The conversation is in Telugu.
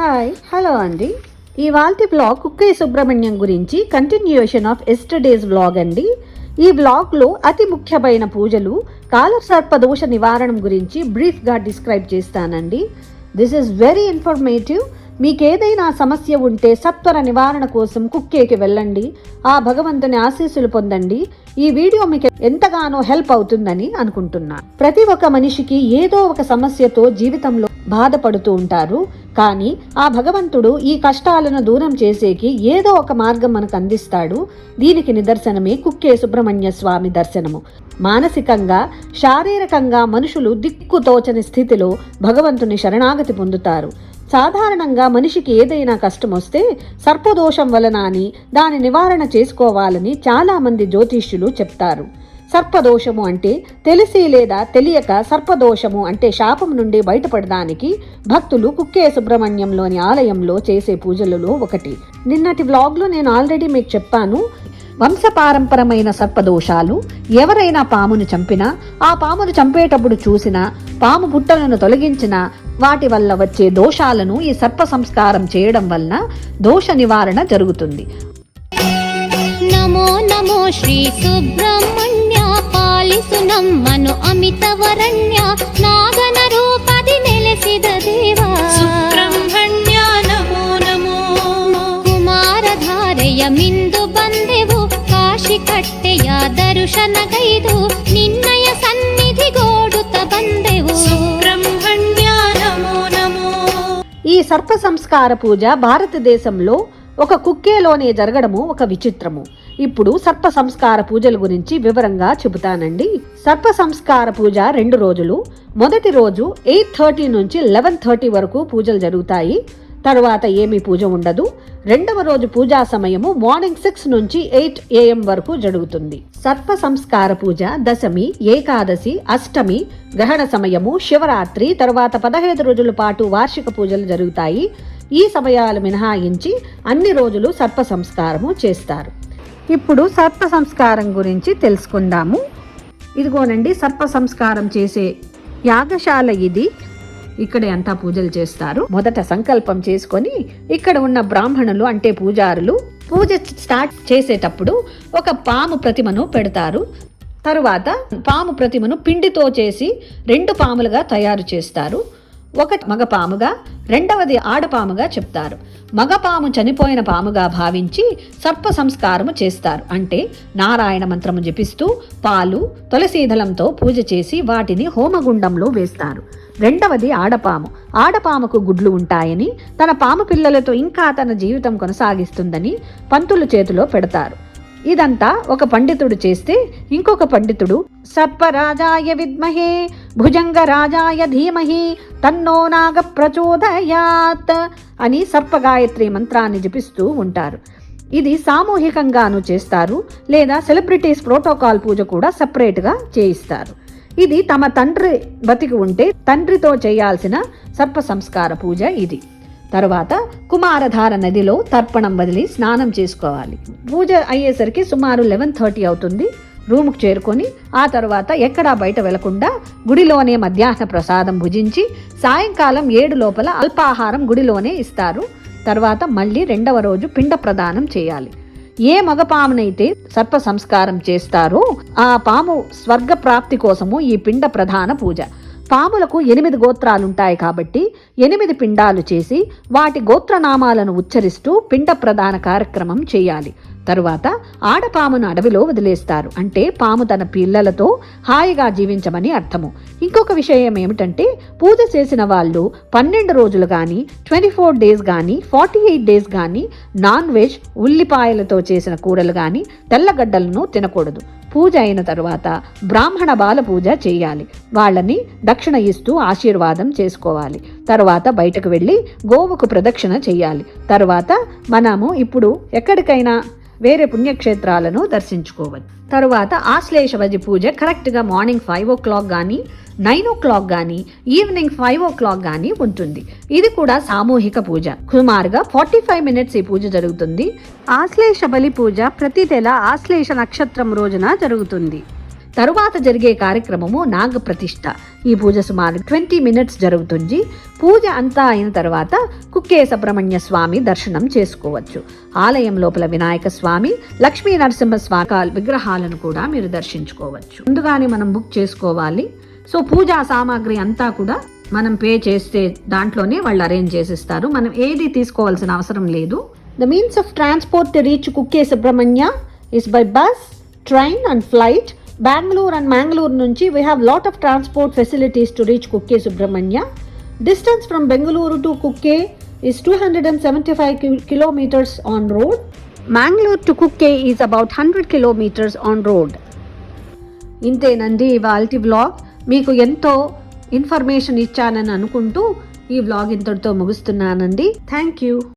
హాయ్ హలో అండి ఇవాల్టి బ్లాగ్ కుక్కయ్య సుబ్రహ్మణ్యం గురించి కంటిన్యూషన్ ఆఫ్ ఎస్టర్డేస్ బ్లాగ్ అండి ఈ బ్లాగ్లో అతి ముఖ్యమైన పూజలు కాలసర్ప దోష నివారణం గురించి బ్రీఫ్గా డిస్క్రైబ్ చేస్తానండి దిస్ ఈస్ వెరీ ఇన్ఫర్మేటివ్ మీకు ఏదైనా సమస్య ఉంటే సత్వర నివారణ కోసం కుక్కేకి వెళ్ళండి. ఆ భగవంతుని ఆశీస్సులు పొందండి. ఈ వీడియో మీకు ఎంతగానో హెల్ప్ అవుతుందని అనుకుంటున్నా. ప్రతి ఒక్క మనిషికి ఏదో ఒక సమస్యతో జీవితంలో బాధపడుతూ ఉంటారు. కానీ ఆ భగవంతుడు ఈ కష్టాలను దూరం చేసేకి ఏదో ఒక మార్గం మనకు అందిస్తాడు. దీనికి నిదర్శనమే కుక్కే సుబ్రహ్మణ్య స్వామి దర్శనము. మానసికంగా శారీరకంగా మనుషులు దిక్కుతోచని స్థితిలో భగవంతుని శరణాగతి పొందుతారు. సాధారణంగా మనిషికి ఏదైనా కష్టం వస్తే సర్పదోషం వలన అని దాని నివారణ చేసుకోవాలని చాలామంది జ్యోతిష్యులు చెప్తారు. సర్పదోషము అంటే తెలిసి లేదా తెలియక సర్పదోషము అంటే శాపం నుండి బయటపడడానికి భక్తులు కుక్కే సుబ్రహ్మణ్యంలోని ఆలయంలో చేసే పూజలలో ఒకటి. నిన్నటి వ్లాగ్లో నేను ఆల్రెడీ మీకు చెప్పాను వంశపారంపరమైన సర్పదోషాలు ఎవరైనా పామును చంపినా ఆ పామును చంపేటప్పుడు చూసినా పాము పుట్టలను తొలగించినా వాటి వల్ల వచ్చే దోషాలను ఈ సర్ప సంస్కారం చేయడం వలన దోష నివారణ జరుగుతుంది. నమో నమో శ్రీ సుబ్రహ్మ పాలిసు నమ్మను ಅಮಿತ ವರಣ್ಯ ನಾಗನ ರೂಪದಿ ನೆಲೆಸಿದ ದೇವ ಸುಬ್ರಹ್ಮಣ್ಯ ನಮೋ ನಮೋ ಕುಮಾರಧಾರೆಯ ಮಿಂದು ಬಂದೆವು ಕಾಶಿ ಕಟ್ಟೆಯ ದರ್ಶನಗೈದು ನಿನ್ನಯ ಸನ್ನಿಧಿಗೋಡುತ್ತ ಬಂದೆವು ಸುಬ್ರಹ್ಮಣ್ಯ ನಮೋ ನಮೋ ఈ సర్ప సంస్కార పూజ భారతదేశంలో ఒక కుక్కేలోనే జరగడము ఒక విచిత్రము ఇప్పుడు సర్ప సంస్కార పూజల గురించి వివరంగా చెబుతానండి. సర్ప సంస్కార పూజ రెండు రోజులు. మొదటి రోజు ఎయిట్ థర్టీ నుంచి లెవెన్ థర్టీ వరకు పూజలు జరుగుతాయి. తర్వాత ఏమీ పూజ ఉండదు. రెండవ రోజు పూజా సమయము మార్నింగ్ సిక్స్ నుంచి ఎయిట్ ఏఎం వరకు జరుగుతుంది. సర్ప సంస్కార పూజ దశమి ఏకాదశి అష్టమి గ్రహణ సమయము శివరాత్రి తరువాత పదహైదు రోజుల పాటు వార్షిక పూజలు జరుగుతాయి. ఈ సమయాలు మినహాయించి అన్ని రోజులు సర్ప సంస్కారము చేస్తారు. ఇప్పుడు సర్ప సంస్కారం గురించి తెలుసుకుందాము. ఇదిగోనండి సర్ప సంస్కారం చేసే యాగశాల ఇది. ఇక్కడ అంతా పూజలు చేస్తారు. మొదట సంకల్పం చేసుకొని ఇక్కడ ఉన్న బ్రాహ్మణులు అంటే పూజారులు పూజ స్టార్ట్ చేసేటప్పుడు ఒక పాము ప్రతిమను పెడతారు. తరువాత పాము ప్రతిమను పిండితో చేసి రెండు పాములుగా తయారు చేస్తారు. ఒకటి మగపాముగా రెండవది ఆడపాముగా చెప్తారు. మగపాము చనిపోయిన పాముగా భావించి సర్ప సంస్కారము చేస్తారు. అంటే నారాయణ మంత్రము జపిస్తూ పాలు తులసీదలంతో పూజ చేసి వాటిని హోమగుండంలో వేస్తారు. రెండవది ఆడపాము. ఆడపాముకు గుడ్లు ఉంటాయని తన పాము పిల్లలతో ఇంకా తన జీవితం కొనసాగిస్తుందని పంతులు చేతిలో పెడతారు. ఇదంతా ఒక పండితుడు చేస్తే ఇంకొక పండితుడు సర్పరాజాయ విద్మహే భుజంగ రాజాయ ధీమహి తన్నో నాగ ప్రచోదయాత్ అని సర్పగాయత్రి మంత్రాన్ని జపిస్తూ ఉంటారు. ఇది సామూహికంగాను చేస్తారు లేదా సెలబ్రిటీస్ ప్రోటోకాల్ పూజ కూడా సపరేట్గా చేయిస్తారు. ఇది తమ తండ్రి బతికి ఉంటే తండ్రితో చేయాల్సిన సర్ప సంస్కార పూజ ఇది. తరువాత కుమారధార నదిలో తర్పణం వదిలి స్నానం చేసుకోవాలి. పూజ అయ్యేసరికి సుమారు లెవెన్ థర్టీ అవుతుంది. రూముకు చేరుకొని ఆ తర్వాత ఎక్కడా బయట వెళ్ళకుండా గుడిలోనే మధ్యాహ్న ప్రసాదం భుజించి సాయంకాలం ఏడు లోపల అల్పాహారం గుడిలోనే ఇస్తారు. తర్వాత మళ్ళీ రెండవ రోజు పిండ ప్రదానం చేయాలి. ఏ మగ పామునైతే సర్ప సంస్కారం చేస్తారో ఆ పాము స్వర్గ ప్రాప్తి కోసము ఈ పిండ ప్రధాన పూజ. పాములకు ఎనిమిది గోత్రాలుంటాయి కాబట్టి ఎనిమిది పిండాలు చేసి వాటి గోత్రనామాలను ఉచ్చరిస్తూ పిండ ప్రధాన కార్యక్రమం చేయాలి. తరువాత ఆడపామును అడవిలో వదిలేస్తారు. అంటే పాము తన పిల్లలతో హాయిగా జీవించమని అర్థము. ఇంకొక విషయం ఏమిటంటే పూజ చేసిన వాళ్ళు పన్నెండు రోజులు కానీ ట్వంటీ ఫోర్ డేస్ కానీ ఫార్టీ ఎయిట్ డేస్ కానీ నాన్ వెజ్ ఉల్లిపాయలతో చేసిన కూరలు కానీ తెల్లగడ్డలను తినకూడదు. పూజ అయిన తరువాత బ్రాహ్మణ బాల పూజ చేయాలి. వాళ్ళని దక్షిణ ఇస్తూ ఆశీర్వాదం చేసుకోవాలి. తర్వాత బయటకు వెళ్ళి గోవుకు ప్రదక్షిణ చేయాలి. తర్వాత మనము ఇప్పుడు ఎక్కడికైనా వేరే పుణ్యక్షేత్రాలను దర్శించుకోవచ్చు. తరువాత ఆశ్లేషవజి పూజ కరెక్ట్గా మార్నింగ్ ఫైవ్ ఓ క్లాక్ కానీ నైన్ ఓ క్లాక్ కానీ ఈవినింగ్ ఫైవ్ ఓ క్లాక్ కానీ ఉంటుంది. ఇది కూడా సామూహిక పూజ. సుమారుగా ఫార్టీ ఫైవ్ మినిట్స్ ఈ పూజ జరుగుతుంది. ఆశ్లేష బలి పూజ ప్రతి నెల ఆశ్లేష నక్షత్రం రోజున జరుగుతుంది. తరువాత జరిగే కార్యక్రమము నాగప్రతిష్ట ఈ పూజ సుమారు ట్వంటీ మినిట్స్ జరుగుతుంది పూజ అంతా అయిన తర్వాత కుక్కే సుబ్రహ్మణ్య స్వామి దర్శనం చేసుకోవచ్చు. ఆలయం లోపల వినాయక స్వామి లక్ష్మీ నరసింహ స్వామి విగ్రహాలను కూడా మీరు దర్శించుకోవచ్చు. ముందుగానే మనం బుక్ చేసుకోవాలి. సో పూజా సామాగ్రి అంతా కూడా మనం పే చేస్తే దాంట్లోనే వాళ్ళు అరేంజ్ చేసిస్తారు. మనం ఏది తీసుకోవాల్సిన అవసరం లేదు. The means of transport reach Kukke Subrahmanya is by bus train and flight Bengaluru and Mangalore నుంచి we have lot of transport facilities to reach Kukke Subrahmanya distance from Bengaluru to Kukke is two hundred and seventy five kilometres on road Mangalore to Kukke is about hundred kilometres on road ఇంతేనండి ఇవాల్టి వ్లాగ్ మీకు ఎంతో ఇన్ఫర్మేషన్ ఇచ్చానని అనుకుంటూ ఈ వ్లాగ్ ఇంతటితో ముగుస్తున్నానండి. Thank you